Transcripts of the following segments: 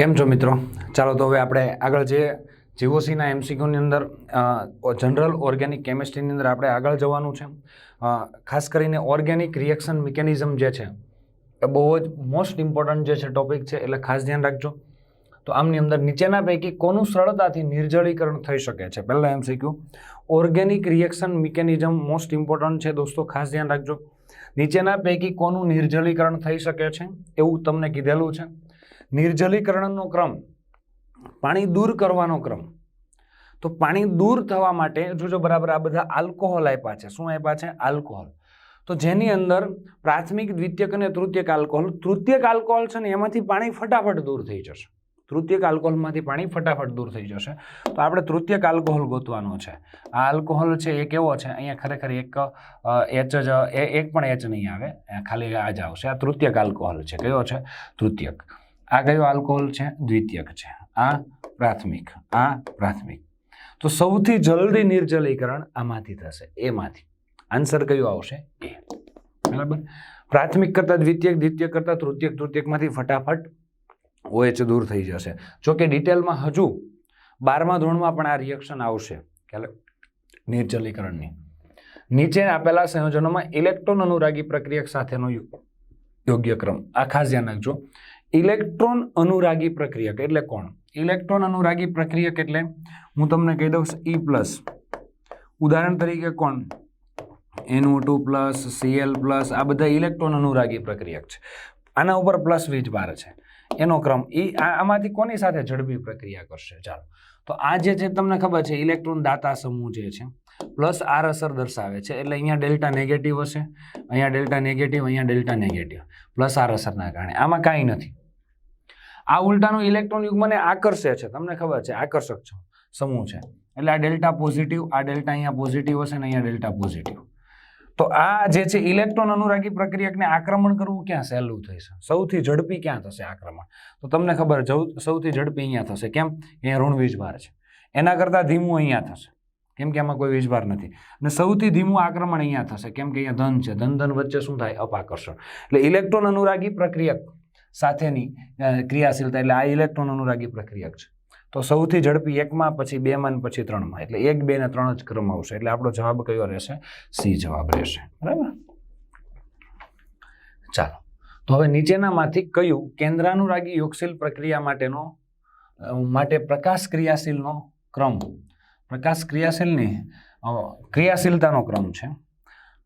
કેમ છો મિત્રો? ચાલો તો હવે આપણે આગળ જે જીઓસીના એમસીક્યુની અંદર જનરલ ઓર્ગેનિક કેમિસ્ટ્રીની અંદર આપણે આગળ જવાનું છે. ખાસ કરીને ઓર્ગેનિક રિએક્શન મિકેનિઝમ જે છે, એ બહુ જ મોસ્ટ ઇમ્પોર્ટન્ટ જે છે ટોપિક છે, એટલે ખાસ ધ્યાન રાખજો. તો આમની અંદર નીચેના પૈકી કોનું સરળતાથી નિર્જળીકરણ થઈ શકે છે? પહેલાં MCQ. Organic reaction mechanism most important છે દોસ્તો, ખાસ ધ્યાન રાખજો. નીચેના પૈકી કોનું નિર્જલીકરણ થઈ શકે છે? એવું તમને કીધેલું છે. નિર્જલીકરણનો ક્રમ, પાણી દૂર કરવાનો ક્રમ. તો પાણી દૂર થવા માટે જોજો બરાબર આ બધા આલ્કોહોલ આપ્યા છે. શું આપ્યા છે? આલ્કોહોલ. તો જેની અંદર પ્રાથમિક, દ્વિતીયક અને તૃતીયક આલ્કોહોલ તૃતીયક આલ્કોહોલ છે ને એમાંથી પાણી ફટાફટ દૂર થઈ જશે. તૃતીયક આલ્કોહોલમાંથી પાણી ફટાફટ દૂર થઈ જશે. તો આપણે તૃતીયક આલ્કોહોલ ગોતવાનો છે. આ આલ્કોહોલ છે એ કેવો છે? અહીંયા ખરેખર એક એચ જ એક પણ એચ નહીં આવે. ખાલી આ જ આવશે. આ તૃતીયક આલ્કોહોલ છે. કયો છે? તૃતીયક. આ કયો આલ્કોહોલ છે? દ્વિતીયક છે. આ પ્રાથમિક આ પ્રાથમિક. તો સૌથી જલ્દી નિર્જલીકરણ આમાંથી થશે, એમાંથી. આન્સર કયો આવશે? એ બરાબર? પ્રાથમિક કરતાં દ્વિતીયક દ્વિતીય કરતાં તૃતીયક, તૃતીયકમાંથી ફટાફટ ઓએચ દૂર થઈ જશે. જોકે ડિટેલમાં હજુ બારમા ધોરણમાં પણ આ રિએક્શન આવશે. ખ્યાલ નિર્જલીકરણની. નીચે આપેલા સંયોજનોમાં ઇલેક્ટ્રોન અનુરાગી પ્રક્રિયક સાથેનો યોગ્ય ક્રમ. આ ખાસ ધ્યાન રાખજો. ઇલેક્ટ્રોન અનુરાગી પ્રક્રિયક એટલે કોણ? ઇલેક્ટ્રોન અનુરાગી પ્રક્રિયક એટલે હું તમને કહી દઉં ઈ પ્લસ ઉદાહરણ તરીકે કોણ? NO two plus CL plus આ બધા ઇલેક્ટ્રોન અનુરાગી પ્રક્રિયક છે. આના ઉપર પ્લસ વીજ બાર છે. એનો ક્રમ એ આમાંથી કોની સાથે ઝડપી પ્રક્રિયા કરશે? ચાલો. તો આ જે છે તમને ખબર છે, ઇલેક્ટ્રોન દાતા સમૂહ જે છે પ્લસ આર અસર દર્શાવે છે. એટલે અહીંયા ડેલ્ટા નેગેટિવ હશે, અહીંયા ડેલ્ટા નેગેટિવ અહીંયા ડેલ્ટા નેગેટિવ પ્લસ આર અસરના કારણે. આમાં કાંઈ નથી. આ ઉલટાનું ઇલેક્ટ્રોન યુગ્મને આકર્ષે છે. તમને ખબર છે, આકર્ષક સમૂહ છે. એટલે આ ડેલ્ટા પોઝિટિવ આ ડેલ્ટા અહીંયા પોઝિટિવ હશે ને અહીંયા ડેલ્ટા પોઝિટિવ તો આ જે છે ઇલેક્ટ્રોન અનુરાગી પ્રક્રિયકને આક્રમણ કરવું ક્યાં સહેલું થશે? સૌથી ઝડપી ક્યાં થશે આક્રમણ? તો તમને ખબર સૌથી ઝડપી અહીંયા થશે. કેમ? અહીંયા ઋણ વીજભાર છે. એના કરતાં ધીમું અહીંયા થશે. કેમ કે આમાં કોઈ વીજભાર નથી. અને સૌથી ધીમું આક્રમણ અહીંયા થશે. કેમ કે અહીંયા ધન છે. ધન ધન વચ્ચે શું થાય? અપાકર્ષણ. એટલે ઇલેક્ટ્રોન અનુરાગી પ્રક્રિયક સાથેની ક્રિયાશીલતા એટલે આ ઇલેક્ટ્રોન અનુરાગી પ્રક્રિયક છે. તો સૌથી ઝડપી એકમાં, પછી બેમાં પછી ત્રણમાં. એટલે એક, બે ને ત્રણ જ ક્રમ આવશે. એટલે આપણો જવાબ કયો રહેશે? સી જવાબ રહેશે. બરાબર? ચાલો. તો હવે નીચેનામાંથી કયું કેન્દ્રાનુરાગી યોગશીલ પ્રક્રિયા માટેનો માટે પ્રકાશ ક્રિયાશીલનો ક્રમ? પ્રકાશ ક્રિયાશીલની ક્રિયાશીલતાનો ક્રમ છે.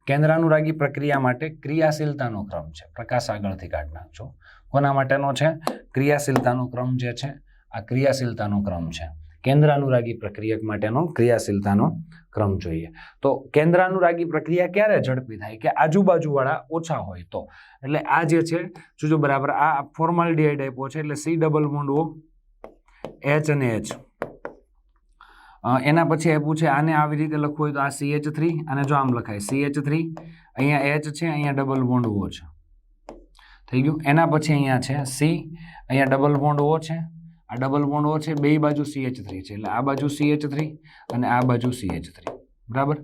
કેન્દ્રાનુરાગી પ્રક્રિયા માટે ક્રિયાશીલતાનો ક્રમ છે. પ્રકાશ આગળથી કાઢ નાખજો કોના માટેનો છે? ક્રિયાશીલતાનો ક્રમ જે છે, આ ક્રિયાશીલતાનો ક્રમ છે. કેન્દ્રાનુરાગી પ્રક્રિયક માટેનો ક્રિયાશીલતાનો ક્રમ જોઈએ. તો કેન્દ્રાનુરાગી પ્રક્રિયા ક્યારે ઝડપી થાય? કે આજુબાજુવાળા ઓછા હોય તો. એટલે આ જે છે, જોજો બરાબર, આ ફોર્મલ ડીઆઈ ટાઈપો છે, એટલે સી ડબલ બોન્ડ એચ અને એચ. એના પછી આપ્યું છે, આને આવી રીતે લખવું હોય તો આ સી એચ થ્રી અને જો આમ લખાય સી એચ થ્રી અહીંયા એચ છે, અહીંયા ડબલ બોન્ડવો છે. થઈ ગયું. એના પછી અહીંયા છે સી અહીંયા ડબલ બોન્ડ ઓ છે. આ ડબલ બોન્ડ ઓ છે, બે બાજુ સી એચ થ્રી છે. એટલે આ બાજુ સી એચ થ્રી અને આ બાજુ સી એચ થ્રી બરાબર?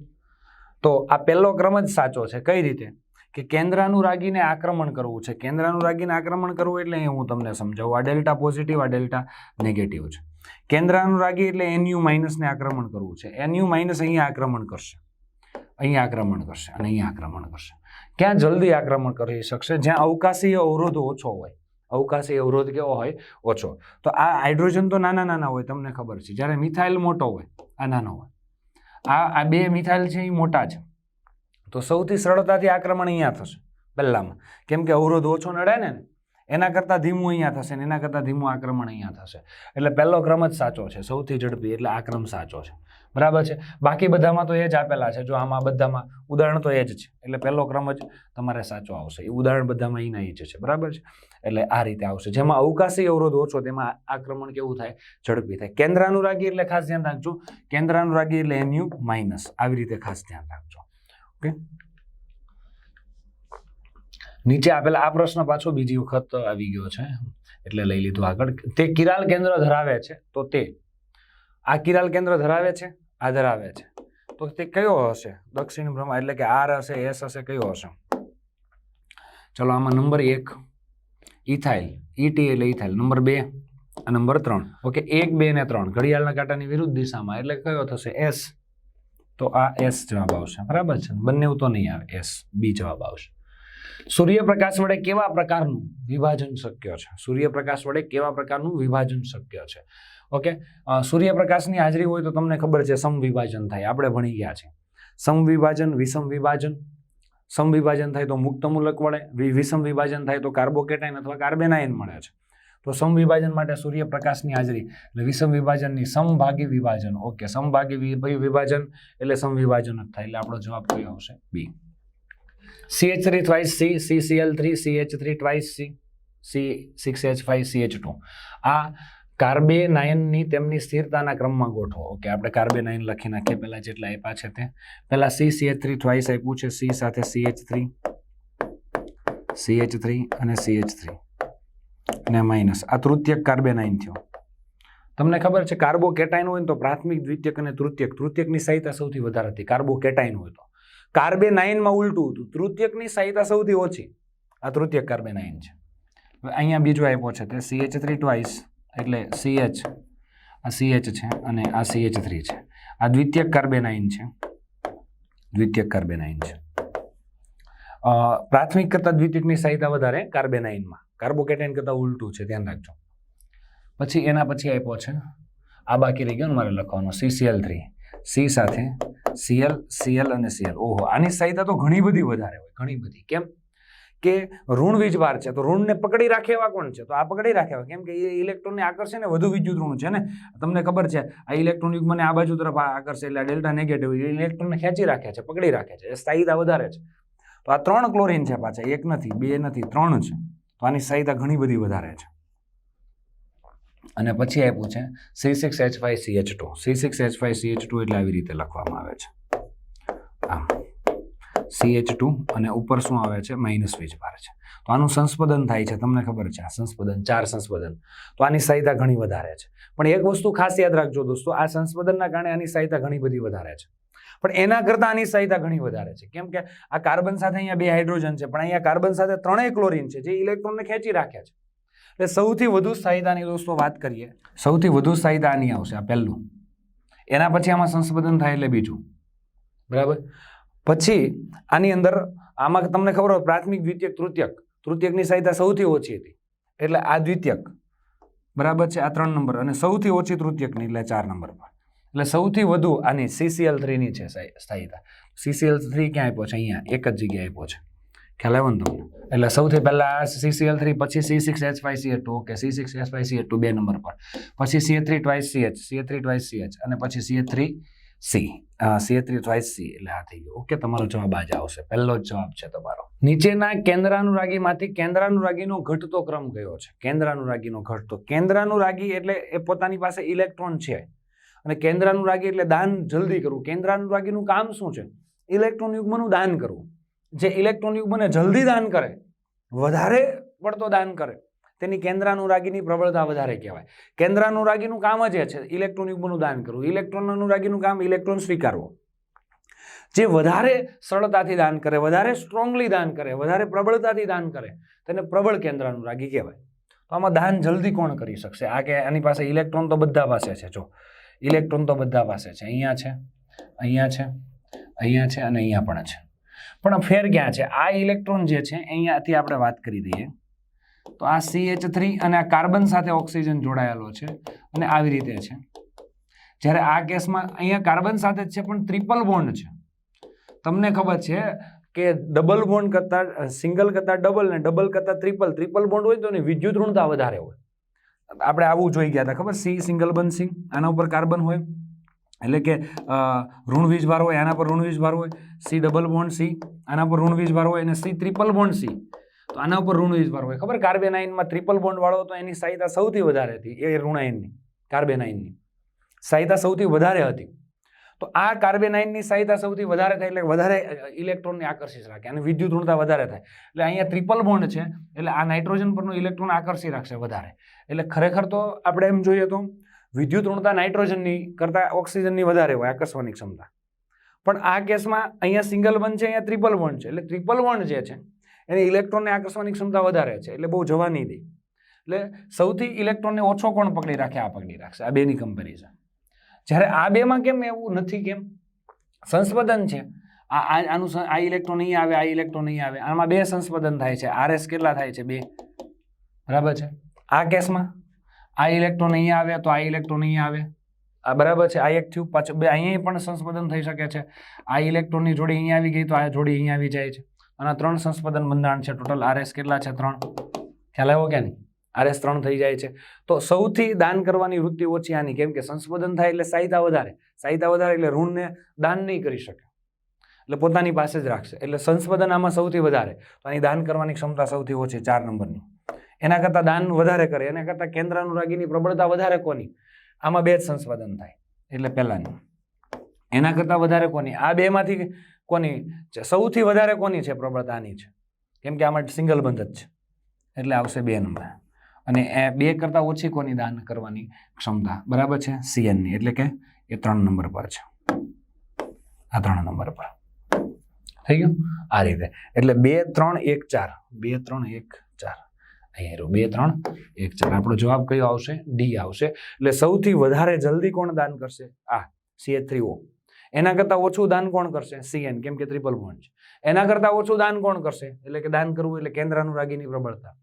તો આ પહેલો ક્રમ જ સાચો છે. કઈ રીતે? કે કેન્દ્રાનુરાગીને આક્રમણ કરવું છે. કેન્દ્રાનુરાગીને આક્રમણ કરવું એટલે હું તમને સમજાવું. આ ડેલ્ટા પોઝિટિવ આ ડેલ્ટા નેગેટિવ છે. કેન્દ્રાનુરાગી એટલે એનયુ માઇનસને આક્રમણ કરવું છે. એનયુ માઇનસ અહીંયા આક્રમણ કરશે. અહીંયા આક્રમણ કરશે અને અહીંયા આક્રમણ કરશે. ક્યાં જલ્દી આક્રમણ કરી શકશે? જ્યાં અવકાશીય અવરોધ ઓછો હોય. અવકાશી અવરોધ કેવો હોય? ઓછો. તો આ હાઇડ્રોજન તો નાના નાના હોય, તમને ખબર છે. જ્યારે મિથાઇલ મોટો હોય, આ નાનો હોય. આ આ બે મિથાઇલ છે એ મોટા છે. તો સૌથી સરળતાથી આક્રમણ અહીંયા થશે, પહેલામાં. કેમ કે અવરોધ ઓછો નડે ને એના કરતાં ધીમું અહીંયા થશે ને એના કરતાં ધીમું આક્રમણ અહીંયા થશે. એટલે પહેલો ક્રમ જ સાચો છે, સૌથી ઝડપી એટલે આ ક્રમ સાચો છે. બરાબર છે? બાકી બધામાં તો એ જ આપેલા છે, જો આમાં બધામાં, ઉદાહરણ તો એ જ છે. એટલે પહેલો ક્રમ જ તમારે સાચો આવશે. એ ઉદાહરણ બધામાં એના એ જ છે, બરાબર છે? એટલે આ રીતે આવશે. જેમાં અવકાશી અવરોધ ઓછો, તેમાં આક્રમણ કેવું થાય? ઝડપી થાય. કેન્દ્રાનુરાગી એટલે ખાસ ધ્યાન રાખજો. કેન્દ્રાનુરાગી એટલે એન્યુ માઇનસ આવી રીતે ખાસ ધ્યાન રાખજો. ઓકે નીચે આપેલા આ પ્રશ્ન પાછો બીજી વખત આવી ગયો છે. એટલે લઈ લીધું આગળ. તે કિરાલ કેન્દ્ર ધરાવે છે. તો તે આ કિરાલ કેન્દ્ર ધરાવે છે? આ ધરાવે છે. તો તે કયો હશે? દક્ષિણ બ્રહ્મા, એટલે કે આર હશે, એસ હશે, કયો હશે? ચલો, આમાં નંબર એક ઇથાઇલ ઈટી એટલે ઇથાઇલ નંબર બે આ નંબર ત્રણ. ઓકે, એક, બે ને ત્રણ. ઘડિયાળના કાંટાની વિરુદ્ધ દિશામાં. એટલે કયો થશે? એસ. તો આ એસ જવાબ આવશે. બરાબર છે? બંને તો નહીં આવે. એસ. બી જવાબ આવશે. સૂર્યપ્રકાશ વડે કેવા પ્રકારનું વિભાજન શક્ય છે? સૂર્યપ્રકાશ વડે કેવા પ્રકારનું વિભાજન શક્ય છે? ઓકે સૂર્યપ્રકાશની હાજરી હોય તો તમને ખબર છે સમવિભાજન થાય. આપણે ભણી ગયા છે સમવિભાજન વિષમ વિભાજન સમવિભાજન થાય તો મુક્ત મૂલક વડે વિષમ વિભાજન થાય તો કાર્બોકેટાઇન અથવા કાર્બેનાઇન મળે છે. તો સમવિભાજન માટે સૂર્યપ્રકાશની હાજરી. એટલે વિષમ વિભાજનની સમભાગી વિભાજન ઓકે સમભાગી વિભાજન એટલે સમવિભાજન જ થાય. એટલે આપણો જવાબ કયો આવશે? B. C H three twice C C C L three C H three twice C C six H five C H two આ કાર્બેનાઇનની તેમની સ્થિરતાના ક્રમમાં ગોઠવો. ઓકે, આપણે કાર્બેનાઇન લખી નાખીએ પહેલાં જેટલા આપ્યા છે તે. પહેલાં C C H three twice આપ્યું છે સી સાથે C H three C H three અને સી એચ થ્રી અને માઇનસ આ તૃતીયક કાર્બેનાઇન થયો. તમને ખબર છે કાર્બોકેટાઇન હોય ને તો પ્રાથમિક, દ્વિતીયક અને તૃતીયક. તૃતીયકની સહિતા સૌથી વધારે હતી. કાર્બોકેટાઇન હોય તો. કાર્બેનાઇનમાં ઉલટું હતું. તૃતીયકની સહાયતા સૌથી ઓછી. આ તૃતીયક કાર્બેનાઇન છે. અહીંયા બીજો આપ્યો છે તે સી એચ થ્રી ટ્વાઇસ એટલે સી એચ આ સી એચ છે અને આ સી એચ થ્રી છે. આ દ્વિતીયક કાર્બેનાઇન છે. દ્વિતીયક કાર્બેનાઇન છે. પ્રાથમિક કરતાં દ્વિતીયકની સહાયતા વધારે કાર્બેનાઇનમાં કાર્બોકેટાઇન કરતાં ઉલટું છે. ધ્યાન રાખજો. પછી એના પછી આપ્યો છે. આ બાકી રહી ગયો ને મારે લખવાનો. સીસીએલ થ્રી સી સાથે સીએલ સીએલ અને સીએલ ઓહો, આની સહાયતા તો ઘણી બધી વધારે હોય, ઘણી બધી. કેમ? કે ઋણ વીજભાર છે, તો ઋણને પકડી રાખે એવા કોણ છે? તો આ પકડી રાખે એવા. કેમ કે એ ઇલેક્ટ્રોનને આકર્ષે ને વધુ વિદ્યુત ઋણ છે ને? તમને ખબર છે, આ ઇલેક્ટ્રોન યુગ્મને આ બાજુ તરફ આકર્ષે એટલે ડેલ્ટા નેગેટિવ ઇલેક્ટ્રોનને ખેંચી રાખે છે, પકડી રાખે છે. એ સ્થાયીતા વધારે છે. તો આ ત્રણ ક્લોરીન છે પાછા, એક નથી, બે નથી, ત્રણ છે. તો આની સ્થાયીતા ઘણી બધી વધારે છે. અને પછી આપ્યું છે C six H five C H two C six H five C H two એટલે આવી રીતે લખવામાં આવે છે. આમ સી એચ ટુ અને ઉપર શું આવે છે? માઇનસ વીજભાર છે. તો આનું સંસ્પદન થાય છે. તમને ખબર છે આ સંસ્પદન, ચાર સંસ્પદન. તો આની સહિતા ઘણી વધારે છે. પણ એક વસ્તુ ખાસ યાદ રાખજો દોસ્તો, આ સંસ્પદનના કારણે આની સહિતા ઘણી બધી વધારે છે. પણ એના કરતાં આની સહિતા ઘણી વધારે છે. કેમ કે આ કાર્બન સાથે અહીંયા બે હાઇડ્રોજન છે, પણ અહીંયા કાર્બન સાથે ત્રણેય ક્લોરીન છે, જે ઇલેક્ટ્રોનને ખેંચી રાખે છે. એટલે સૌથી વધુ સાયદાની દોસ્તો વાત કરીએ. સૌથી વધુ સાયદાની આવશે આ પહેલું. એના પછી આમાં સંશોધન થાય એટલે બીજું. બરાબર? પછી આની અંદર આમાં તમને ખબર હોય પ્રાથમિક, દ્વિતીયક, તૃતીયક. તૃતીયકની સહાયતા સૌથી ઓછી હતી. એટલે આ દ્વિતીયક. બરાબર છે? આ ત્રણ નંબર. અને સૌથી ઓછી તૃતીયકની એટલે ચાર નંબર પર. એટલે સૌથી વધુ આની સીસીએલ થ્રીની છે સ્થાયી- સીસીએલ થ્રી ક્યાં આપ્યો છે? અહીંયા. એક જ જગ્યાએ આપ્યો છે. ખ્યાલ આવ્યો ને. તમને એટલે સૌથી પહેલા સીસીએલ થ્રી પછી C six H five C two okay C six H five C two બે નંબર પર. પછી C three twice C H C three twice C H અને પછી C three C C three twice C એટલે આ થઈ ગયું. Okay, તમારો જવાબ આ જ આવશે. પહેલો જ જવાબ છે તમારો. નીચેના કેન્દ્રાનુરાગીમાંથી કેન્દ્રાનુરાગીનો ઘટતો ક્રમ કયો છે? કેન્દ્રાનુરાગીનો ઘટતો. કેન્દ્રાનુરાગી એટલે એ પોતાની પાસે ઇલેક્ટ્રોન છે. અને કેન્દ્રાનુરાગી એટલે દાન જલ્દી કરવું. કેન્દ્રાનુરાગીનું કામ શું છે? ઇલેક્ટ્રોન યુગ્મનું દાન કરવું. જે ઇલેક્ટ્રોન યુગ્મને જલ્દી દાન કરે, વધારે પડતો દાન કરે, તેની કેન્દ્રાનુરાગીની પ્રબળતા વધારે કહેવાય. કેન્દ્રાનુરાગીનું કામ જ એ છે ઇલેક્ટ્રોન યુગ્મનું દાન કરવું. ઇલેક્ટ્રોન અનુરાગીનું કામ ઇલેક્ટ્રોન સ્વીકારવો. જે વધારે સરળતાથી દાન કરે, વધારે સ્ટ્રોંગલી દાન કરે, વધારે પ્રબળતાથી દાન કરે, તેને પ્રબળ કેન્દ્રાનુરાગી કહેવાય. તો આમાં દાન જલ્દી કોણ કરી શકશે? આ કે આની પાસે ઇલેક્ટ્રોન તો બધા પાસે છે, જો. ઇલેક્ટ્રોન તો બધા પાસે છે. અહીંયા છે અહીંયા છે અહીંયા છે અને અહીંયા પણ છે. પણ ફેર ક્યાં છે? આ ઇલેક્ટ્રોન જે છે અહીંયાથી આપણે વાત કરી દઈએ. તો આ સી એચ થ્રી અને આ કાર્બન સાથે ઓક્સિજન જોડાયેલો છે અને આવી રીતે છે. જ્યારે આ કેસમાં અહીંયા કાર્બન સાથે જ છે, પણ ટ્રિપલ બોન્ડ છે. તમને ખબર છે કે ડબલ બોન્ડ કરતાં સિંગલ કરતાં ડબલ ને ડબલ કરતાં ટ્રિપલ ટ્રિપલ બોન્ડ હોય તો એની વિદ્યુત ઋણતા વધારે હોય. આપણે આવું જોઈ ગયા હતા ખબર? સી સિંગલ બન સી આના ઉપર કાર્બન હોય. એટલે કે ઋણ વીજભાર હોય, આના પર ઋણ વીજભાર હોય, સી ડબલ બોન્ડ, સી. આના પર ઋણ વીજભાર હોય અને સી ટ્રિપલ બોન્ડ, સી. તો આના ઉપર ઋણ વીજભાર હોય. ખબર, કાર્બેનાઇનમાં ટ્રિપલ બોન્ડ વાળો તો એની સહાયતા સૌથી વધારે હતી, એ ઋણાયનની, કાર્બેનાઇનની. સહાયતા સૌથી વધારે હતી. તો આ કાર્બેનાઇનની સહાયતા સૌથી વધારે થાય એટલે વધારે ઇલેક્ટ્રોનને આકર્ષિત રાખે અને વિદ્યુત ઋણતા વધારે થાય. એટલે અહીંયા ટ્રિપલ બોન્ડ છે, એટલે આ નાઇટ્રોજન પરનું ઇલેક્ટ્રોન આકર્ષી રાખશે વધારે. એટલે ખરેખર તો આપણે એમ જોઈએ તો વિદ્યુત ઋણતા નાઇટ્રોજનની કરતાં ઓક્સિજનની વધારે હોય, આકર્ષવાની ક્ષમતા. પણ આ કેસમાં અહીંયા સિંગલ વન છે, અહીંયા ટ્રિપલ વન છે. એટલે ટ્રિપલ વન જે છે, એને ઇલેક્ટ્રોનને આકર્ષવાની ક્ષમતા વધારે છે. એટલે બહુ જવા નહીં દે. એટલે સૌથી ઇલેક્ટ્રોનને ઓછો કોણ પકડી રાખે? આ પકડી રાખશે. આ બેની કમ્પેરિઝન જ્યારે આ બેમાં કેમ એવું નથી કેમ? સંસ્પદન છે. આ આનું આ ઇલેક્ટ્રોન અહીં આવે, આ ઇલેક્ટ્રોન અહીં આવે. આમાં બે સંસ્પદન થાય છે. આરએસ કેટલા થાય છે? બે. બરાબર છે? આ કેસમાં આ ઇલેક્ટ્રોન અહીંયા આવે, તો આ ઇલેક્ટ્રોન અહીંયા આવે. આ બરાબર છે, આ એક થયું, પાછું બે, અહીંયા પણ સંસ્પદન થઈ શકે છે. આ ઇલેક્ટ્રોનની જોડી અહીંયા આવી ગઈ, તો આ જોડી અહીંયા આવી જાય છે. અને ત્રણ સંસ્પદન બંધારણ છે, ટોટલ આરએસ કેટલા છે, ત્રણ. ખ્યાલ આવ્યો કે નહીં? આરએસ ત્રણ થઈ જાય છે. તો સૌથી દાન કરવાની વૃત્તિ ઓછી આની, કેમ કે સંસ્પદન થાય એટલે સાહિતા વધારે. સહિતા વધારે એટલે ઋણને દાન નહીં કરી શકે. એટલે પોતાની પાસે જ રાખશે. એટલે સંસ્પદન આમાં સૌથી વધારે. તો આની દાન કરવાની ક્ષમતા સૌથી ઓછી, ચાર નંબરની. એના કરતાં દાન વધારે કરે, એના કરતાં કેન્દ્ર અનુરાગીની પ્રબળતા વધારે કોની? આમાં બે જ સંસ્પદન થાય, એટલે પહેલાંનું. એના કરતાં વધારે કોની? આ બેમાંથી કોની? સૌથી વધારે કોની છે પ્રબળતાની છે. કેમ કે આમાં સિંગલ બંધ જ છે. એટલે આવશે બે નંબર. અને એ બે કરતાં ઓછી કોની દાન કરવાની ક્ષમતા? બરાબર છે? સીએનની. એટલે કે એ ત્રણ નંબર પર છે. આ ત્રણ નંબર પર. થઈ ગયું? આ રીતે. એટલે બે, ત્રણ, એક, ચાર. બે, ત્રણ, એક અહીંયા. બે, ત્રણ. એક ચાર આપણો જવાબ કયો આવશે? ડી આવશે. એટલે સૌથી વધારે જલ્દી કોણ દાન કરશે? આ સીએચ થ્રી ઓ એના કરતાં ઓછું દાન કોણ કરશે? સીએન કેમ કે ત્રિપલ બોન્ડ છે. એના કરતાં ઓછું દાન કોણ કરશે? એટલે કે દાન કરવું એટલે કેન્દ્રાનુરાગીની પ્રબળતા.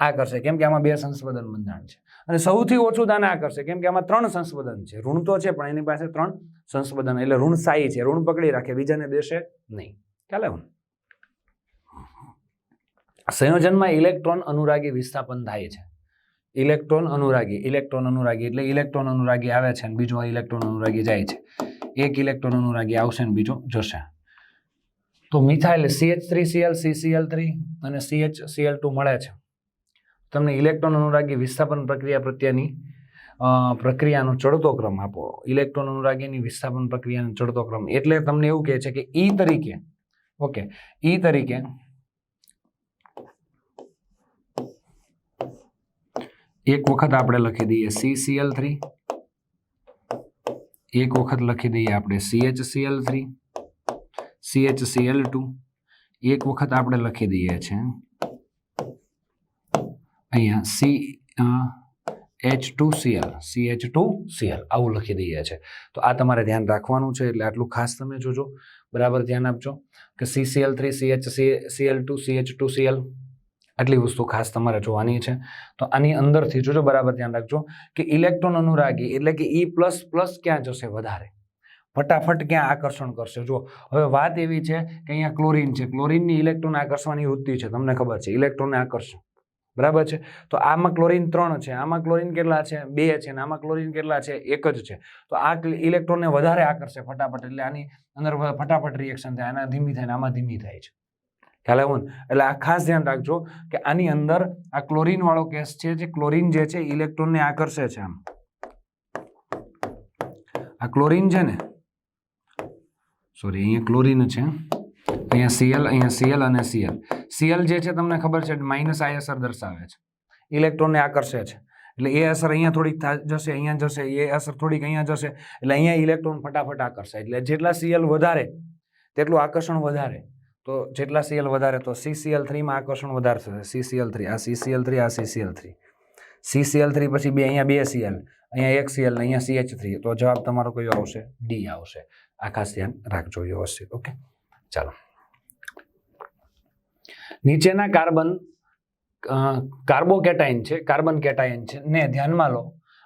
આ કરશે, કેમ કે આમાં બે સંસ્પદન બંધાણ છે. અને સૌથી ઓછું દાન આ કરશે, કેમ કે આમાં ત્રણ સંસ્પદન છે. ઋણ તો છે, પણ એની પાસે ત્રણ સંસ્પદન એટલે ઋણ સાઈ છે, ઋણ પકડી રાખે, બીજાને દેશે નહીં. ખ્યાલ આવ્યો? સંયોજનમાં ઇલેક્ટ્રોન અનુરાગી વિસ્થાપન થાય છે. ઇલેક્ટ્રોન અનુરાગી ઇલેક્ટ્રોન અનુરાગી એટલે ઇલેક્ટ્રોન અનુરાગી આવે છે અને બીજો ઇલેક્ટ્રોન અનુરાગી જાય છે. એક ઇલેક્ટ્રોન અનુરાગી આવશે ને બીજો જશે. તો methyl CH three CL CCL three અને સીએચ સીએલ ટુ મળે છે. તમને ઇલેક્ટ્રોન અનુરાગી વિસ્થાપન પ્રક્રિયા પ્રત્યેની પ્રક્રિયાનો ચડતો ક્રમ આપો. ઇલેક્ટ્રોન અનુરાગીની વિસ્થાપન પ્રક્રિયાનો ચડતો ક્રમ. એટલે તમને એવું કહે છે કે ઈ તરીકે, ઓકે ઈ તરીકે એક વખત આપણે લખી દઈએ CCl થ્રી એક વખત લખી દઈએ આપણે CHCl થ્રી CHCl ટુ એક વખત આપણે લખી દઈએ છે અહીંયા C H two CL C H two CL આવું લખી દઈએ છે. તો આ તમારે ધ્યાન રાખવાનું છે, એટલે આટલું ખાસ તમે જોજો. બરાબર ધ્યાન આપજો કે C CL three C H C CL two C H two CL આટલી વસ્તુ ખાસ તમારે જોવાની છે. તો આની અંદરથી જોજો, બરાબર ધ્યાન રાખજો કે ઇલેક્ટ્રોન અનુરાગી એટલે કે ઈ પ્લસ પ્લસ ક્યાં જશે વધારે? ફટાફટ ક્યાં આકર્ષણ કરશે? જો હવે વાત એવી છે કે અહીંયા ક્લોરીન છે. ક્લોરીનની ઇલેક્ટ્રોન આકર્ષવાની વૃત્તિ છે. તમને ખબર છે, ઇલેક્ટ્રોનને આકર્ષણ. બરાબર છે? તો આમાં ક્લોરીન ત્રણ છે. આમાં ક્લોરિન કેટલા છે? બે છે અને આમાં ક્લોરિન કેટલા છે? એક જ છે. તો આ ઇલેક્ટ્રોનને વધારે આકર્ષે ફટાફટ. એટલે આની અંદર ફટાફટ રિએક્શન થાય, આના ધીમી થાય ને આમાં ધીમી થાય છે. ખ્યાલ આવ્યો ને? એટલે આ ખાસ ધ્યાન રાખજો કે આની અંદર આ ક્લોરીન વાળો કેસ છે, જે ક્લોરીન જે છે ઇલેક્ટ્રોનને આકર્ષે છે આમ. આ ક્લોરીન છે ને? સોરી અહીંયા ક્લોરીન છે. અહીંયા સીએલ અહીંયા સીએલ અને સીએલ સીએલ જે છે, તમને ખબર છે, માઇનસ આઈ અસર દર્શાવે છે. ઇલેક્ટ્રોનને આકર્ષે છે. એટલે એ અસર અહીંયા થોડીક જશે, અહીંયા જશે, એ અસર થોડીક અહીંયા જશે, એટલે અહીંયા ઇલેક્ટ્રોન ફટાફટ આકર્ષે. એટલે જેટલા સીએલ વધારે, તેટલું આકર્ષણ વધારે. તો જેટલા સીએલ વધારે તો સીસીએલ થ્રીમાં આકર્ષણ વધારે થશે સીસીએલ થ્રી આ સીસીએલ થ્રી આ સીસીએલ થ્રી સીસીએલ થ્રી પછી બે, અહીંયા બે સીએલ અહીંયા એક સીએલ અહીંયા સીએચ થ્રી તો જવાબ તમારો કયો આવશે? ડી આવશે. આ ખાસ ધ્યાન રાખજો વ્યવસ્થિત, ઓકે? ચાલો. નીચેના કાર્બન કાર્બોકેટાઇન છે કાર્બન કેટાઇન છે. ને ધ્યાનમાં લો.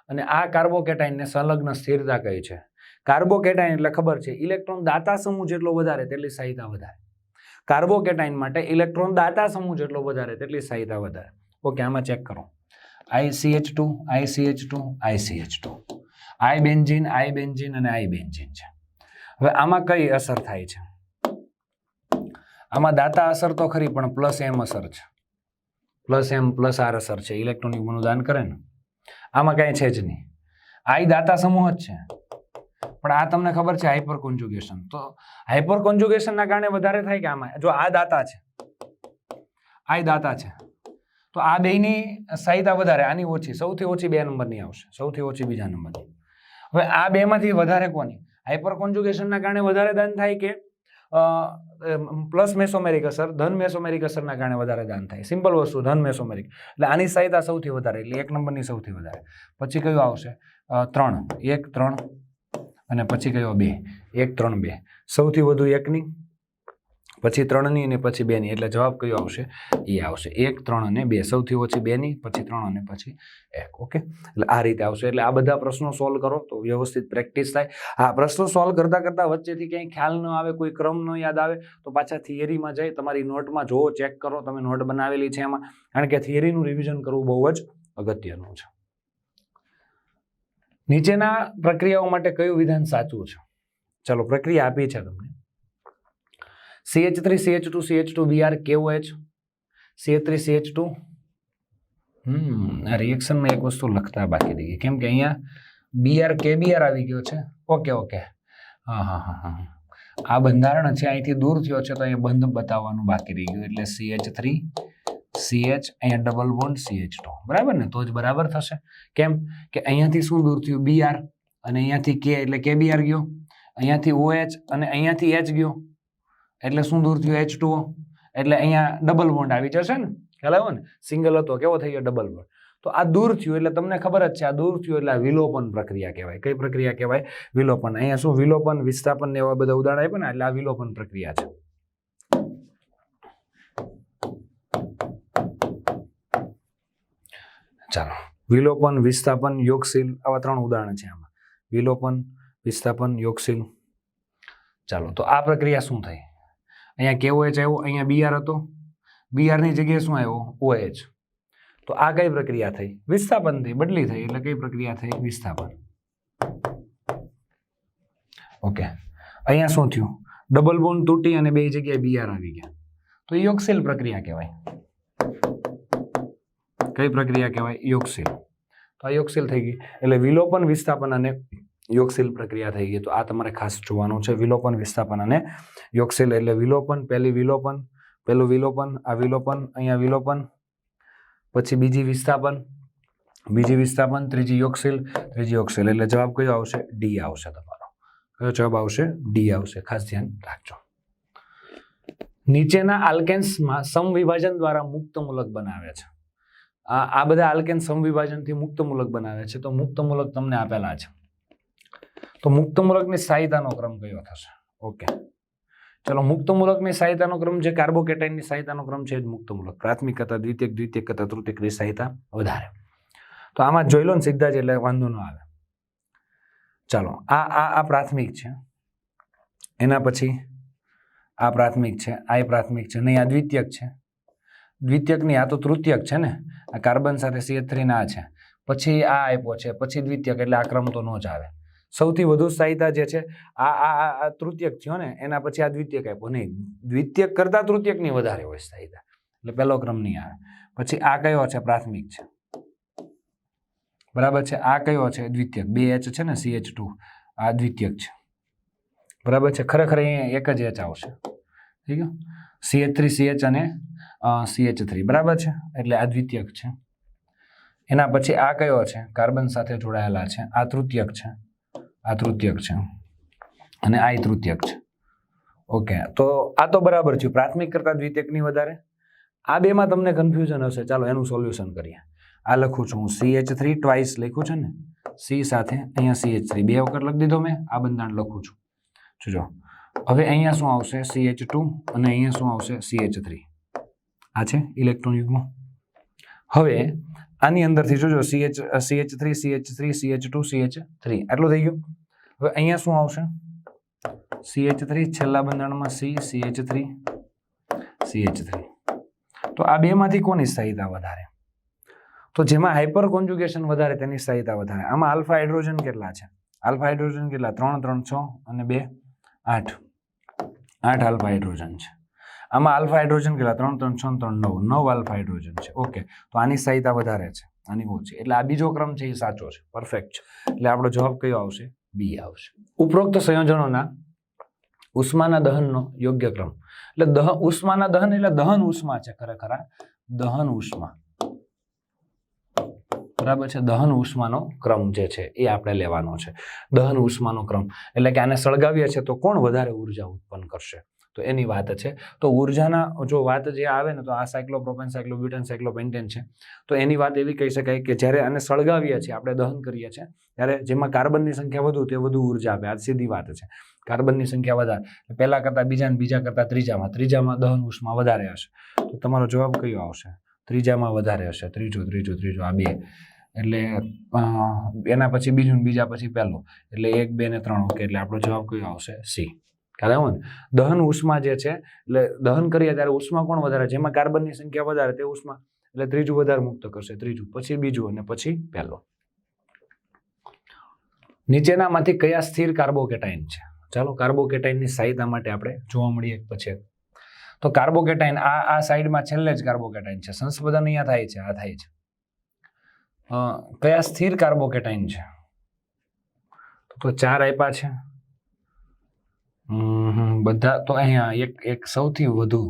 અને આ કાર્બોકેટાઇનને સંલગ્ન સ્થિરતા કહી છે. કાર્બોકેટાઇન એટલે ખબર છે, ઇલેક્ટ્રોન દાતા સમૂહ જેટલો વધારે તેટલી સહિતા વધારે. કાર્બોકેટાઇન માટે ઇલેક્ટ્રોન દાતા સમૂહ જેટલો વધારે, તેટલી સહાયતા વધારે. ઓકે, આમાં ચેક કરો. ICH two ICH two ICH two I benzene I benzene અને આઈ બેન્જીન છે. હવે આમાં કઈ અસર થાય છે? આમાં દાતા અસર તો ખરી, પણ પ્લસ એમ અસર છે. પ્લસ એમ પ્લસ આર અસર છે. ઇલેક્ટ્રોનિક દાન કરે ને. આમાં કાંઈ છે જ નહીં. આઈ દાતા સમૂહ જ છે. પણ આ તમને ખબર છે હાઇપર કોન્જુગેશન તો હાઇપર કોન્જુગેશનના કારણે વધારે થાય કે આમાં? જો આ દાતા છે. આ દાતા છે. તો આ બેની સહાયતા વધારે, આની ઓછી, સૌથી ઓછી બે નંબરની આવશે, સૌથી ઓછી બીજા નંબરની. હવે આ બેમાંથી વધારે કોની? હાઇપર કોન્જુગેશનના કારણે વધારે દાન થાય કે પ્લસ મેસોમેરિક અસર, ધન મેસોમેરિક અસરના કારણે વધારે દાન થાય. સિમ્પલ વસ્તુ, ધન મેસોમેરિક એટલે આની સહિતા સૌથી વધારે, એટલે એક નંબરની સૌથી વધારે. પછી કયું આવશે? ત્રણ. એક, ત્રણ અને પછી કયો બે. એક, ત્રણ, બે. સૌથી વધુ એકની, પછી ત્રણની અને પછી બેની. એટલે જવાબ કયો આવશે? એ આવશે. એક, ત્રણ અને બે. સૌથી ઓછી બેની, પછી ત્રણ અને પછી એક. ઓકે? એટલે આ રીતે આવશે. એટલે આ બધા પ્રશ્નો સોલ્વ કરો તો વ્યવસ્થિત પ્રેક્ટિસ થાય. આ પ્રશ્નો સોલ્વ કરતાં કરતાં વચ્ચેથી ક્યાંય ખ્યાલ ન આવે, કોઈ ક્રમ ન યાદ આવે, તો પાછા થિયરીમાં જઈ, તમારી નોટમાં જુઓ ચેક કરો. તમે નોટ બનાવેલી છે એમાં. કારણ કે થિયરીનું રિવિઝન કરવું બહુ જ અગત્યનું છે. નીચેના પ્રક્રિયાઓ માટે કયું વિધાન સાચું છે? ચલો પ્રક્રિયા આપી છે તમને. CH three CH two CH two BR કેવો H CH three CH two હમ રિએક્શનમાં એક વસ્તુ લખતા બાકી રહી ગઈ. કેમ કે અહીંયા બીઆર કે બીઆર આવી ગયો છે? ઓકે ઓકે હા હા હા હા આ બંધારણ છે, અહીંથી દૂર થયો છે, તો અહીંયા બંધ બતાવવાનું બાકી રહી ગયું. એટલે સીએચ થ્રી સીએચ અહીંયા ડબલ બોન્ડ સીએચ ટુ બરાબર ને? તો જ બરાબર થશે. કેમ? કે અહીંયાથી શું દૂર થયું? બીઆર અને અહીંયાથી કે એટલે કે બીઆર ગયો. અહીંયાથી ઓએચ અને અહીંયાથી એચ ગયો. એટલે શું દૂર થયું? એચ ટુ એટલે અહીંયા ડબલ બોન્ડ આવી જશે ને? ખ્યાલ આવ્યો ને? સિંગલ હતો. કેવો થઈ ગયો? ડબલ બોન્ડ તો આ દૂર થયું એટલે તમને ખબર જ છે, આ દૂર થયું એટલે આ વિલોપન પ્રક્રિયા કહેવાય. કઈ પ્રક્રિયા કહેવાય? વિલોપન. અહીંયા શું વિલોપન, વિસ્થાપન ને એવા બધા ઉદાહરણ આપ્યા ને? એટલે આ વિલોપન પ્રક્રિયા છે. ચાલો વિલોપન, વિસ્થાપન, યોગશીલ, આવા ત્રણ ઉદાહરણ છે આમાં. વિલોપન, વિસ્થાપન, યોગશીલ. ચાલો, તો આ પ્રક્રિયા શું થઈ? અહીંયા કેવો એચ આવ્યો? અહીંયા બીઆર હતો. બીઆરની જગ્યાએ શું આવ્યો? ઓએચ તો આ કઈ પ્રક્રિયા થઈ? વિસ્થાપન થઈ, બદલી થઈ, એટલે કઈ પ્રક્રિયા થઈ? વિસ્થાપન. ઓકે. અહીંયા શું થયું? ડબલ બોન તૂટી અને બે જગ્યાએ બીઆર આવી ગયા. તો યોગશીલ પ્રક્રિયા કહેવાય. કઈ પ્રક્રિયા કહેવાય? યોગશીલ. તો આ યોગશીલ થઈ ગઈ. એટલે વિલોપન, વિસ્થાપન અને યોગશીલ પ્રક્રિયા થઈ ગઈ. તો આ તમારે ખાસ જોવાનું છે. વિલોપન, વિસ્થાપન અને યોગશીલ. એટલે વિલોપન, પહેલી વિલોપન, પહેલું વિલોપન, આ વિલોપન, અહીંયા વિલોપન, પછી બીજી વિસ્થાપન બીજી વિસ્થાપન, ત્રીજી યોગશીલ ત્રીજી યોગશીલ. એટલે જવાબ કયો આવશે? ડી આવશે તમારો. કયો જવાબ આવશે? ડી આવશે. ખાસ ધ્યાન રાખજો. નીચેના આલ્કેન્સમાં સમવિભાજન દ્વારા મુક્ત મૂલક બનાવે છે. આ બધા આલ્કેન સમવિભાજનથી મુક્ત મૂલક બનાવે છે. તો મુક્ત મૂલક તમને આપેલા છે. તો મુક્ત મૂલકની સહાયતાનો ક્રમ કયો થશે? ઓકે. ચલો મુક્ત મૂલકની સહાયતાનો ક્રમ છે, કાર્બોકેટાઇનની સહાયતાનો ક્રમ છે જ મુક્ત મૂલક પ્રાથમિક કરતા દ્વિતીય દ્વિતીય કરતા તૃતીયકની સહાયતા વધારે. તો આમાં જોઈ લો ને સીધા જ, એટલે વાંધો ન આવે. ચાલો, આ આ આ પ્રાથમિક છે. એના પછી આ પ્રાથમિક છે, આ પ્રાથમિક છે નહીં આ દ્વિતીયક છે. દ્વિતીયકની આ તો તૃતીયક છે ને? આ કાર્બન સાથે સીએચ થ્રી ના છે. પછી આ આપ્યો છે, પછી દ્વિતીયક, એટલે આ ક્રમ તો ન જ આવે. સૌથી વધુ સહિતા જે છે, આ આ આ આ તૃતીયક થયો ને, એના પછી આ દ્વિતીયક આપ્યો. નહીં, દ્વિતીયક કરતા તૃતીયકની વધારે હોય સહાયતા. એટલે પહેલો ક્રમ નહીં આવે. પછી આ કયો છે? પ્રાથમિક છે. બરાબર છે? આ કયો છે? દ્વિતીયક. બે એચ છે ને સીએચ ટુ આ દ્વિતીયક છે. બરાબર છે? ખરેખર અહીંયા એક જ એચ આવશે. ઠીક છે સીએચ થ્રી સીએચ અને સીએચ થ્રી બરાબર છે? એટલે આ દ્વિતીયક છે. એના પછી આ કયો છે? કાર્બન સાથે જોડાયેલા છે. આ તૃતીયક છે. આ તૃતીયક છે. અને આ તૃતીયક છે. ઓકે. તો આ તો બરાબર છે પ્રાથમિક કરતાં દ્વિતીયકની વધારે. આ બેમાં તમને કન્ફ્યુઝન હશે. ચાલો એનું સોલ્યુશન કરીએ. આ લખું છું હું. સી એચ થ્રી ટ્વાઇસ લખ્યું છે ને? સી સાથે, અહીંયા સી એચ થ્રી બે વખત લખી દીધો મેં. આ બંધારણ લખું છું. જોજો. હવે અહીંયા શું આવશે? સી એચ ટુ અને અહીંયા શું આવશે? સી એચ થ્રી આ છે ઇલેક્ટ્રોન યુગમાં. હવે આની અંદરથી જોજો C H C H three C H three C H two C H three આટલું થઈ ગયું. હવે અહીંયા શું આવશે? સી એચ થ્રી છેલ્લા બંધારણમાં C C H three C H three તો આ બેમાંથી કોની સહાયતા વધારે? તો જેમાં હાઇપર કોન્જ્યુગેશન વધારે તેની સહાયતા વધારે. આમાં આલ્ફા હાઇડ્રોજન કેટલા છે? આલ્ફા હાઇડ્રોજન કેટલા? ત્રણ ત્રણ, છ અને બે, આઠ. આઠ આલ્ફા હાઇડ્રોજન છે. આમાં આલ્ફા હાઇડ્રોજન કેટલા? ત્રણ ત્રણ, છ, ત્રણ, નવ. નવ આલ્ફા હાઇડ્રોજન છે. ઓકે. તો આની સહિતા વધારે છે. આની ઓછી. એટલે આ બીજો ક્રમ છે, એ સાચો છે. પરફેક્ટ છે. એટલે આપણો જવાબ કયો આવશે? બી આવશે. ઉપરોક્ત સંયોજનોના ઉષ્માના દહનનો યોગ્ય ક્રમ. એટલે દહ, ઉષ્માના દહન એટલે દહન ઉષ્મા છે ખરેખર દહન ઉષ્મા. બરાબર છે? દહન ઉષ્માનો ક્રમ જે છે એ આપણે લેવાનો છે. દહન ઉષ્માનો ક્રમ. એટલે કે આને સળગાવીએ છીએ તો કોણ વધારે ઊર્જા ઉત્પન્ન કરશે? તો એની વાત છે. તો ઉર્જાના જો વાત જે આવે ને તો આ સાયક્લોપ્રોપેન સાયક્લોબ્યુટેન સાયક્લોપેન્ટેન છે. તો એની વાત એવી કહી શકાય કે જ્યારે આને સળગાવીએ છીએ, આપણે દહન કરીએ છીએ, ત્યારે જેમાં કાર્બનની સંખ્યા વધુ તે વધુ ઊર્જા આપે. આ સીધી વાત છે. કાર્બનની સંખ્યા વધારે. પહેલા કરતાં બીજા ને બીજા કરતાં ત્રીજામાં. ત્રીજામાં દહન ઉષ્મા વધારે હશે. તો તમારો જવાબ કયો આવશે? ત્રીજામાં વધારે હશે. ત્રીજો ત્રીજો ત્રીજો, આ બે. એટલે એના પછી બીજું બીજા પછી પહેલો. એટલે એક, બે ને ત્રણ. ઓકે, એટલે આપણો જવાબ કયો આવશે? સી. ખ્યાલ દહન ઉષ્મા જે છે, એટલે દહન કરીએ ત્યારે ઉષ્મા કોણ વધારે જેમાં કાર્બનની સંખ્યા વધારે તે ઉષ્મા. એટલે ત્રીજું વધારે મુક્ત કરશે. ત્રીજું, પછી બીજું અને પછી પહેલો. નીચેનામાંથી કયા સ્થિર કાર્બોકેટાઇન છે? ચાલો, કાર્બોકેટાઇનની સહાયતા માટે આપણે જોવા મળીએ પછી. તો કાર્બોકેટાઇન આ આ સાઈડમાં છેલ્લે જ કાર્બોકેટાઇન છે. સંસ્પદન અહીંયા થાય છે, આ થાય છે. કયા સ્થિર કાર્બોકેટાઇન છે? તો ચાર આપ્યા છે. બધા, તો અહીંયા એક એક સૌથી વધુ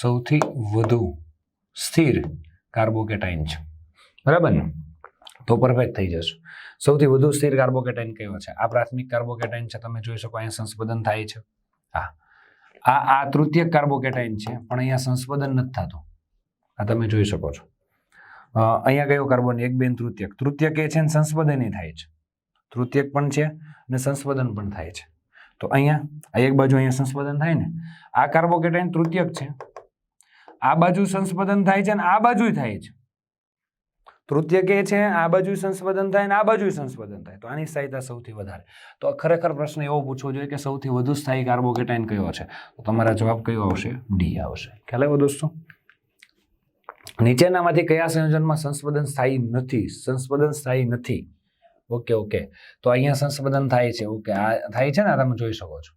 સૌથી વધુ સ્થિર કાર્બોકેટાઇન છે. બરાબર ને? તો પરફેક્ટ થઈ જશે. સૌથી વધુ સ્થિર કાર્બોકેટાઇન કયો છે? આ પ્રાથમિક કાર્બોકેટાઇન છે, તમે જોઈ શકો, અહીંયા સંસ્પદન થાય છે. હા. આ આ તૃતીયક કાર્બોકેટાઇન છે, પણ અહીંયા સંસ્પદન નથી થતું. આ તમે જોઈ શકો છો. અહીંયા કયો કાર્બન? એક, બેન, તૃતીયક. તૃતીયક એ છે ને સંસ્પદન થાય છે. તૃતીયક પણ છે અને સંસ્પદન પણ થાય છે. તો અહીંયા, આ એક બાજુ અહીંયા સંસ્પદન થાય ને. આ કાર્બોકેટાઇન તૃતીયક છે. આ બાજુ સંસ્પદન થાય છે અને આ બાજુ થાય છે. તૃતીયક કે છે, આ બાજુ સંસ્પદન થાય ને આ બાજુ સંસ્પદન થાય. તો આની સ્થાયીતા સૌથી વધારે. તો ખરેખર પ્રશ્ન એવો પૂછવો જોઈએ કે સૌથી વધુ સ્થાયી કાર્બોકેટાઇન કયો છે? તો તમારા જવાબ કયો આવશે? ડી આવશે. ખ્યાલ આવ્યો દોસ્તો? નીચેનામાંથી કયા સંયોજનમાં સંસ્પદન સ્થાયી નથી? સંસ્પદન સ્થાયી નથી. Okay okay. તો અહીંયા સંસ્પદન થાય છે. ઓકે, આ થાય છે ને? તમે જોઈ શકો છો.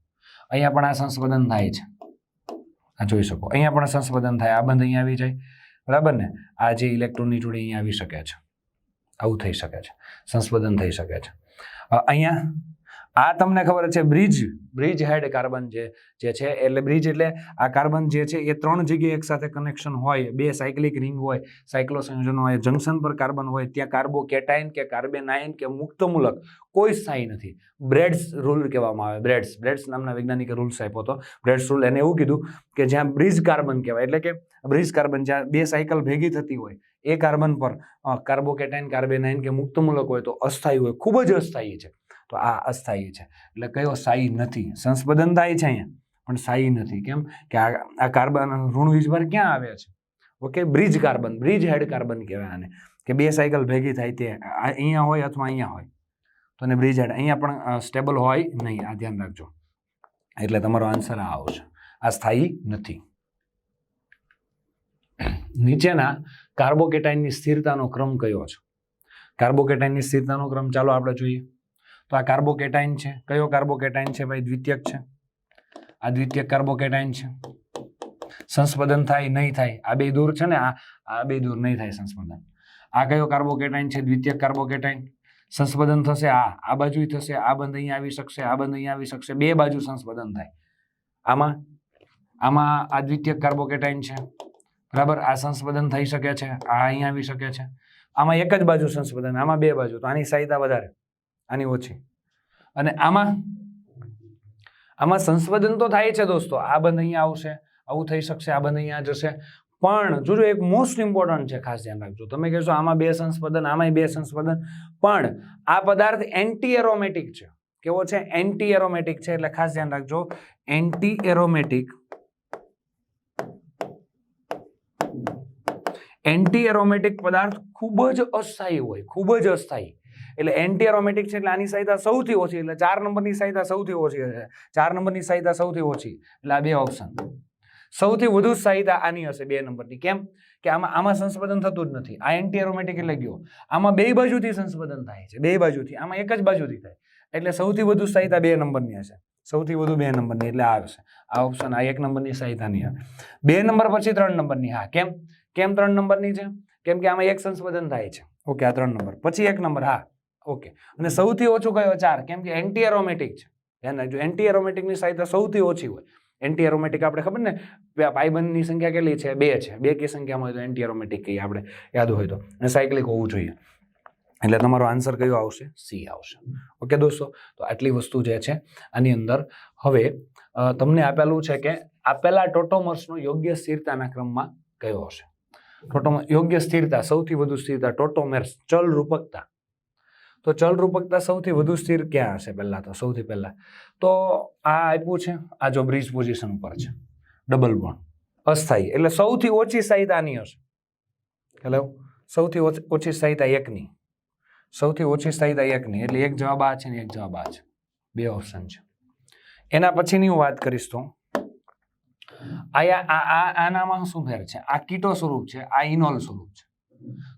અહીંયા પણ આ સંસ્પદન થાય છે. આ જોઈ શકો. અહીંયા પણ સંસ્પદન થાય. આ બંધ અહીંયા આવી જાય. બરાબર ને? આ જે ઇલેક્ટ્રોનની જોડે અહીંયા આવી શકે છે. આવું થઈ શકે છે. સંશોધન થઈ શકે છે. અહીંયા આ તમને ખબર છે બ્રિજ બ્રિજ હેડ કાર્બન જે જે છે, એટલે બ્રિજ એટલે આ કાર્બન જે છે એ ત્રણ જગ્યાએ એક સાથે કનેક્શન હોય, બે સાયકલિક રિંગ હોય સાયક્લો સંયોજન હોય જંકશન પર કાર્બન હોય, ત્યાં કાર્બો કેટાઇન કે કાર્બેનાઇન કે મુક્તમૂલક કોઈ સ્થાયી નથી. બ્રેડ્સ રૂલ કહેવામાં આવે બ્રેડ્સ બ્રેડ્સ નામના વૈજ્ઞાનિકે રૂલ્સ આપ્યો હતો. બ્રેડ્સ રૂલ એને એવું કીધું કે જ્યાં બ્રિજ કાર્બન કહેવાય, એટલે કે બ્રિજ કાર્બન જ્યાં બે સાયકલ ભેગી થતી હોય, એ કાર્બન પર કાર્બોકેટાઇન, કાર્બેનાઇન કે મુક્તમૂલક હોય તો અસ્થાયી હોય, ખૂબ જ અસ્થાયી છે. તો આ અસ્થાયી છે. એટલે કયો સ્થાયી નથી? સંસ્પદન થાય છે અહીંયા, પણ સ્થાયી નથી. કેમ? કે આ આ કાર્બન ઋણ વીજભાર ક્યાં આવે છે? Okay, bridge carbon, bridge head carbon કહેવાય આને. કે બે સાયકલ ભેગી થાય તે અહીંયા હોય અથવા અહીંયા હોય. તો એને બ્રિજ હેડ, અહીંયા પણ સ્ટેબલ હોય નહીં, આ ધ્યાન રાખજો. એટલે તમારો આન્સર આ આવશે. આ સ્થાયી નથી. નીચેના કાર્બોકેટાઇનની સ્થિરતાનો ક્રમ કયો છે? કાર્બોકેટાઇનની સ્થિરતાનો ક્રમ ચાલો આપણે જોઈએ. તો આ કાર્બોકેટાઇન છે. કયો કાર્બોકેટાઇન છે ભાઈ? દ્વિતીયક છે. આ દ્વિતીયક કાર્બોકેટાઇન છે. સંસ્પદન થાય, નહીં થાય? આ બે દૂર છે ને? આ આ બે દૂર, નહીં થાય સંસ્પદન આ કયો કાર્બોકેટાઇન છે? દ્વિતીયક કાર્બોકેટાઇન. સંસ્પદન થશે આ. આ બાજુ થશે, આ બંધ અહીંયા આવી શકશે, આ બંધ અહીંયા આવી શકશે. બે બાજુ સંસ્પદન થાય. આમાં આમાં આ દ્વિતીયક કાર્બોકેટાઇન છે. બરાબર? આ સંસ્પદન થઈ શકે છે, આ અહીંયા આવી શકે છે. આમાં એક જ બાજુ સંસ્પદન આમાં બે બાજુ તો આની સહાયતા વધારે, આની ઓછી. અને આમાં આમાં સંસ્પદન તો થાય છે દોસ્તો, આ બંધ અહીંયા આવશે, આવું થઈ શકશે, આ બંધ અહીંયા જશે. પણ જોજો, એક મોસ્ટ ઇમ્પોર્ટન્ટ છે, ખાસ ધ્યાન રાખજો. તમે કહેશો આમાં બે સંસ્પદન આમાંય બે સંસ્પદન પણ આ પદાર્થ એન્ટી એરોમેટિક છે. કેવો છે? એન્ટી એરોમેટિક છે, એટલે ખાસ ધ્યાન રાખજો. એન્ટી એરોમેટિક એન્ટી એરોમેટિક પદાર્થ ખૂબ જ અસ્થાયી હોય, ખૂબ જ અસ્થાયી. એટલે એન્ટી એરોમેટિક છે એટલે આની સહિતા સૌથી ઓછી, એટલે ચાર નંબરની સહિતા સૌથી ઓછી હશે. ચાર નંબરની સહાયતા સૌથી ઓછી, એટલે આ બે ઓપ્શન સૌથી વધુ સહાયતા આની હશે બે નંબરની. કેમ? કે આમાં આમાં સંશોધન થતું જ નથી. આ એન્ટી એરોમેટિક એટલે ગયો. આમાં બે બાજુથી સંશોધન થાય છે, બે બાજુથી. આમાં એક જ બાજુથી થાય. એટલે સૌથી વધુ સહિતા બે નંબરની હશે. સૌથી વધુ બે નંબરની, એટલે આ આવશે. આ ઓપ્શન આ એક નંબરની સહાયતાની આવે બે નંબર પછી ત્રણ નંબરની, હા. કેમ? કેમ ત્રણ નંબરની છે? કેમ કે આમાં એક સંશોધન થાય છે. ઓકે, આ ત્રણ નંબર. પછી એક નંબર, હા. ઓકે. અને સૌથી ઓછું કયો? ચાર. કેમ કે એન્ટી એરોમેટિક છે ધ્યાન રાખજો એન્ટી એરોમેટિકની સહાયતા સૌથી ઓછી હોય. એન્ટી એરોમેટિક આપણે ખબર ને? પાયબંધની સંખ્યા કેટલી છે? બે છે. બે કે સંખ્યામાં હોય તો એન્ટી એરોમેટિક કહીએ આપણે. યાદ હોય તો. અને સાયકલિક હોવું જોઈએ. એટલે તમારો આન્સર કયો આવશે? સી આવશે. ઓકે, દોસ્તો? તો આટલી વસ્તુ જે છે, આની અંદર હવે તમને આપેલું છે કે આપેલા ટોટોમર્સનો યોગ્ય સ્થિરતાના ક્રમમાં કયો હશે? ટોટોમર યોગ્ય સ્થિરતા, સૌથી વધુ સ્થિરતા ટોટોમેર ચલ રૂપકતા તો ચલ રૂપકતા સૌથી વધુ સ્થિર ક્યાં હશે પહેલાં તો? સૌથી પહેલાં તો આ આપ્યું છે, આ જો બ્રિજ પોઝિશન ઉપર છે. ડબલ બોન્ડ, અસ્થાયી, એટલે સૌથી ઓછી સહિતાની હશે. હેલો સૌથી ઓછ- સ્થાયીતા એકની. સૌથી ઓછી સ્થાયીતા એકની, એટલે એક જવાબ આ છે ને એક જવાબ આ છે. બે ઓપ્શન છે. એના પછીની હું વાત કરીશ તો આ આ આનામાં શું ફેર છે? આ કીટો સ્વરૂપ છે, આ ઇનોલ સ્વરૂપ છે.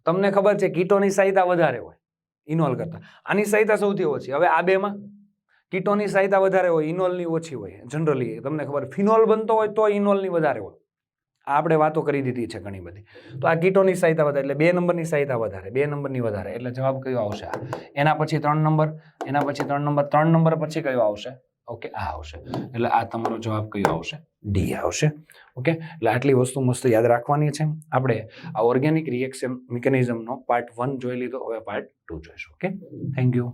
તમને ખબર છે, કીટોની સ્થાયીતા વધારે હોય ઇનોલ કરતા. આની સ્થાયીતા સૌથી ઓછી. હવે આ બેમાં કીટોની સહિતા વધારે હોય, ઇનોલની ઓછી હોય. જનરલી તમને ખબર, ફિનોલ બનતો હોય તો ઇનોલની વધારે હોય. આ આપણે વાતો કરી દીધી છે ઘણી બધી. તો આ કીટોની સ્થાયીતા વધારે, એટલે બે નંબરની સહિતા વધારે, બે નંબરની વધારે. એટલે જવાબ કયો આવશે એના પછી ત્રણ નંબર, એના પછી ત્રણ નંબર ત્રણ નંબર પછી કયો આવશે? ઓકે, આ આવશે. એટલે આ તમારો જવાબ કયો આવશે? ડી આવશે. ઓકે, એટલે આટલી વસ્તુ મસ્ત યાદ રાખવાની છે. આપણે આ ઓર્ગેનિક રિએક્શન મિકેનિઝમનો પાર્ટ વન જોઈ લીધો, હવે પાર્ટ ટુ જોઈશું, ઓકે? Thank you